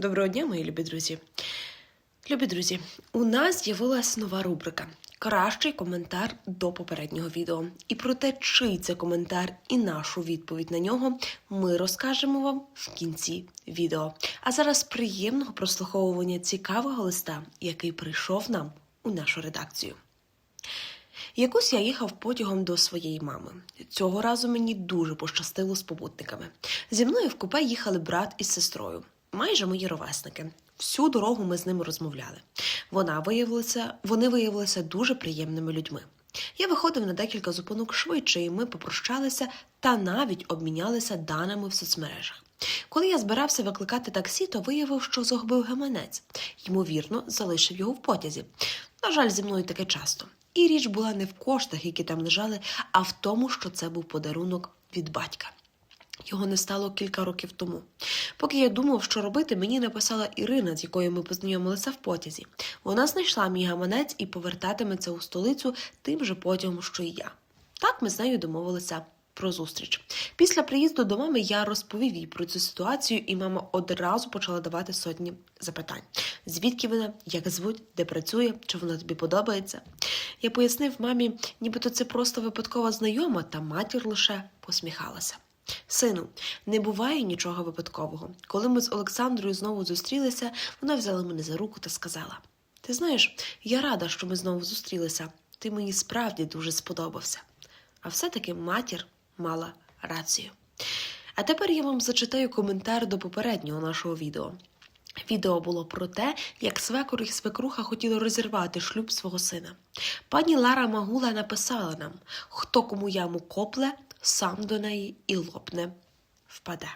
Доброго дня, мої любі друзі. Любі друзі, у нас з'явилась нова рубрика Кращий коментар до попереднього відео. І про те, чий це коментар і нашу відповідь на нього, ми розкажемо вам в кінці відео. А зараз приємного прослуховування цікавого листа, який прийшов нам у нашу редакцію. Якось я їхав потягом до своєї мами. Цього разу мені дуже пощастило з побутниками. Зі мною в купе їхали брат із сестрою, майже мої ровесники. Всю дорогу ми з ними розмовляли. Вона виявилася, вони виявилися дуже приємними людьми. Я виходив на декілька зупинок швидше, і ми попрощалися та навіть обмінялися даними в соцмережах. Коли я збирався викликати таксі, то виявив, що загубив гаманець. Ймовірно, залишив його в потязі. На жаль, зі мною таке часто. І річ була не в коштах, які там лежали, а в тому, що це був подарунок від батька. Його не стало кілька років тому. Поки я думав, що робити, мені написала Ірина, з якою ми познайомилися в потязі. Вона знайшла мій гаманець і повертатиметься у столицю тим же потягом, що і я. Так ми з нею домовилися про зустріч. Після приїзду до мами я розповів їй про цю ситуацію, і мама одразу почала давати сотні запитань: звідки вона, як звуть, де працює, чи вона тобі подобається. Я пояснив мамі, нібито це просто випадкова знайома, та матір лише посміхалася. Сину, не буває нічого випадкового. Коли ми з Олександрою знову зустрілися, вона взяла мене за руку та сказала: Ти знаєш, я рада, що ми знову зустрілися. Ти мені справді дуже сподобався. А все-таки матір мала рацію. А тепер я вам зачитаю коментар до попереднього нашого відео. Відео було про те, як свекор і свекруха хотіли розірвати шлюб свого сина. Пані Лара Магула написала нам: хто кому яму копле, сам до неї і лопне впаде.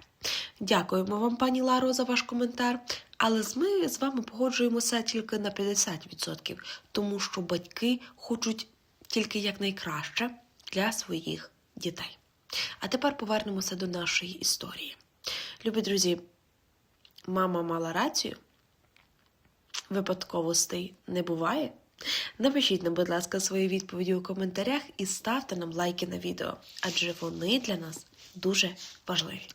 Дякуємо вам, пані Ларо, за ваш коментар. Але ми з вами погоджуємося тільки на 50%, тому що батьки хочуть тільки якнайкраще для своїх дітей. А тепер повернемося до нашої історії. Любі друзі, мама мала рацію, випадковостей не буває. Напишіть нам, будь ласка, свої відповіді у коментарях і ставте нам лайки на відео, адже вони для нас дуже важливі.